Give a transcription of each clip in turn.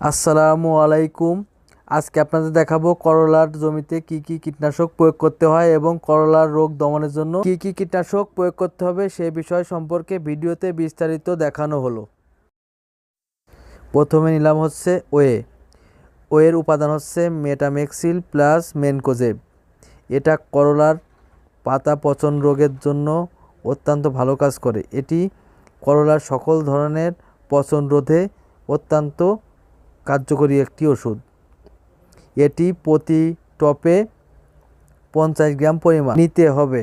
আসসালামু আলাইকুম। আজকে আপনাদের দেখাবো করলার জমিতে কি কি কীটনাশক প্রয়োগ করতে হয় এবং করলার রোগ দমনের জন্য কি কি কীটনাশক প্রয়োগ করতে হবে সে বিষয় সম্পর্কে ভিডিওতে বিস্তারিত দেখানো হলো। প্রথমে নিলাম হচ্ছে ওয়ে ওয়ের উপাদান হচ্ছে মেটামেক্সিল প্লাস মেনকোজেব। এটা করলার পাতা পচন রোগের জন্য অত্যন্ত ভালো কাজ করে। এটি করলার সকল ধরনের পচন রোধে অত্যন্ত কার্যকরী একটি ওষুধ। এটি প্রতি টপে পঞ্চাশ গ্রাম পরিমাণ নিতে হবে।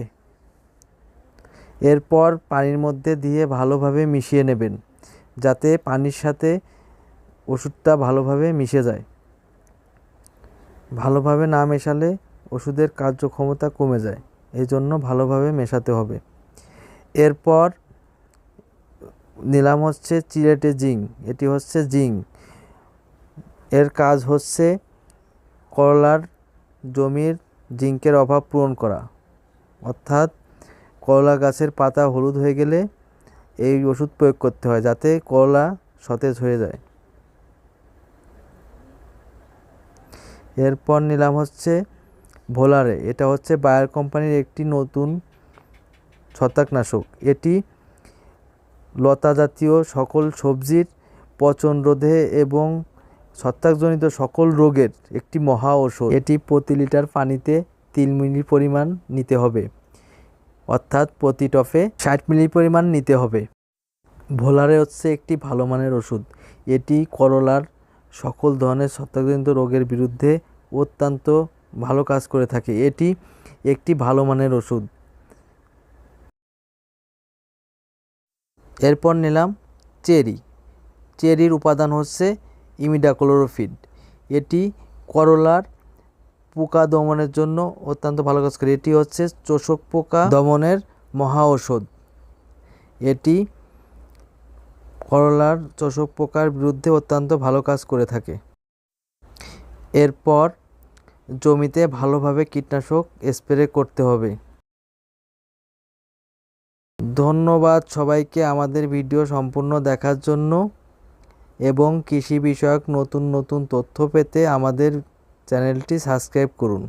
এরপর পানির মধ্যে দিয়ে ভালোভাবে মিশিয়ে নেবেন, যাতে পানির সাথে ওষুধটা ভালোভাবে মিশে যায়। ভালোভাবে না মেশালে ওষুধের কার্যক্ষমতা কমে যায় এই জন্য ভালোভাবে মেশাতে হবে। এরপর নিলাম হচ্ছে চিলেটে জিঙ্ক, এটি হচ্ছে জিঙ্ক। এর কাজ হচ্ছে করলার জমির জিঙ্কের অভাব পূরণ করা। অর্থাৎ করলা গাছের পাতা হলুদ হয়ে গেলে এই ওষুধ প্রয়োগ করতে হয় যাতে করলা সতেজ হয়ে যায়। এরপর নিলাম হচ্ছে ভোলারে। এটা হচ্ছে বায়ার কোম্পানির একটি নতুন ছত্রাকনাশক। এটি লতা জাতীয় সকল সবজির পচন রোধে এবং ছত্রাকজনিত সকল রোগের একটি মহা ওষুধ এটি প্রতি লিটার পানিতে তিন মিলি পরিমাণ নিতে হবে। অর্থাৎ প্রতি টফে ষাট মিলি পরিমাণ নিতে হবে। ভোলারে হচ্ছে একটি ভালো মানের ওষুধ এটি করলার সকল ধরনের ছত্রাকজনিত রোগের বিরুদ্ধে অত্যন্ত ভালো কাজ করে থাকে। এটি একটি ভালো মানের ওষুধ এরপর নিলাম চেরি। চেরির উপাদান হচ্ছে ইমিডাক্লোরোফিড এটি করলার পোকা দমনের জন্য অত্যন্ত ভালো কাজ করে। এটি হচ্ছে চোষক পোকা দমনের মহা ঔষধ। এটি করলার চোষক পোকার বিরুদ্ধে অত্যন্ত ভালো কাজ করে থাকে। এরপর জমিতে ভালোভাবে কীটনাশক স্প্রে করতে হবে। ধন্যবাদ সবাইকে আমাদের ভিডিও সম্পূর্ণ দেখার জন্য। এবং কৃষি বিষয়ক নতুন নতুন তথ্য পেতে আমাদের চ্যানেলটি সাবস্ক্রাইব করুন।